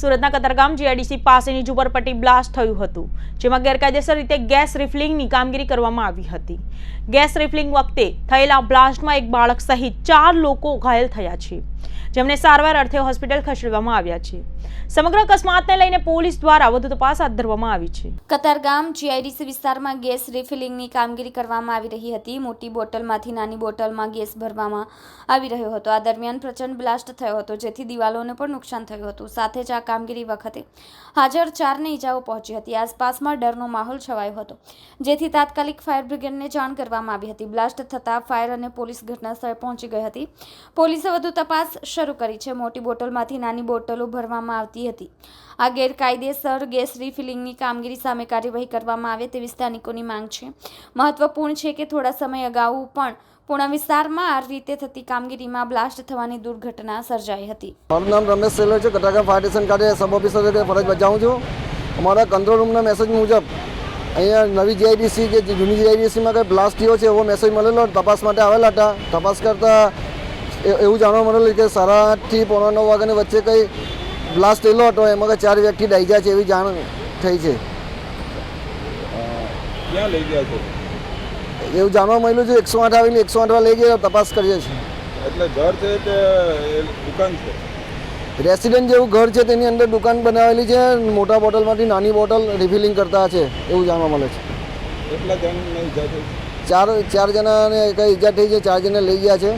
સુરતના કતારગામ જીઆઈડીસી પાસેની ઝુંપડપટ્ટી બ્લાસ્ટ થયું હતું, જેમાં ગેરકાયદેસર રીતે ગેસ રિફિલિંગની કામગીરી કરવામાં આવી હતી. ગેસ રિફિલિંગ વખતે થયેલા બ્લાસ્ટમાં એક બાળક સહિત ચાર લોકો ઘાયલ થયા છે. જેમને સારવાર અર્થે હોસ્પિટલ ખસેડવામાં આવ્યા છે. સમગ્ર અકસ્માતને લઈને પોલીસ દ્વારા વધુ તપાસ હાથ ધરવામાં આવી છે. કતારગામ જીઆઈડીસી વિસ્તારમાં ગેસ રિફિલિંગની કામગીરી કરવામાં આવી રહી હતી. મોટી બોટલમાંથી નાની બોટલમાં ગેસ ભરવામાં આવી રહ્યો હતો. આ દરમિયાન પ્રચંડ બ્લાસ્ટ થયો હતો, જેથી દિવાલોને પણ નુકસાન થયું હતું. સાથે જ આ કામગીરી વખતે હાજર ચારને ઈજાઓ પહોંચી હતી. આસપાસમાં ડરનો માહોલ છવાયો હતો, જેથી તાત્કાલિક ફાયર બ્રિગેડને જાણ કરવામાં આવી હતી. બ્લાસ્ટ થતાં ફાયર અને પોલીસ ઘટના સ્થળે પહોંચી ગઈ હતી. પોલીસે વધુ તપાસ શરૂ કરી છે. મોટી બોટલમાંથી નાની બોટલો ભરવામાં આવતી હતી. આ ગેરકાયદેસર ગેસ રિફિલિંગની કામગીરી સામે કાર્યવાહી કરવામાં આવે તેવી સ્થાનિકોની માંગ છે. મહત્વપૂર્ણ છે કે થોડા સમય અગાઉ પણ પૂણા વિસ્તારમાં આ રીતે થતી કામગીરીમાં બ્લાસ્ટ થવાની દુર્ઘટના સર્જાઈ હતી. મારું નામ રમેશ સેલર છે. કટાકા ફાયર સ્ટેશન ખાતે સબ ઓફિસર ફરજ બજાવું છું. અમારા કંટ્રોલ રૂમના મેસેજ મુજબ અહીંયા નવી જીઆઈડીસી કે જૂની જીઆઈડીસીમાં કંઈ બ્લાસ્ટ થયો છે એવો મેસેજ મળેલો. તપાસ માટે આવેલા હતા. તપાસ કરતાં એવું જાણવા મળેલું કે સાડા આઠથી પોણા નવ વાગ્યાની વચ્ચે કંઈ બ્લાસ્ટ થયેલો હતો એમાં કંઈ ચાર વ્યક્તિ દાઝ્યા છે એવી જાણ થઈ છે. ક્યાં લઈ ગયા છો? એવું જાણવા મળ્યું છે એકસો આઠ આવેલી એકસો આઠ લઈ ગયા તપાસ કરીએ છીએ. એટલે ઘર છે કે દુકાન છે? રેસિડેન્ટ જેવું ઘર છે તેની અંદર દુકાન બનાવેલી છે મોટા બોટલમાંથી નાની બોટલ રિફિલિંગ કરતા છે એવું જાણવા મળે છે. ચાર ચાર જણાને કંઈ ઈજા થઈ છે ચાર જણા લઈ ગયા છે.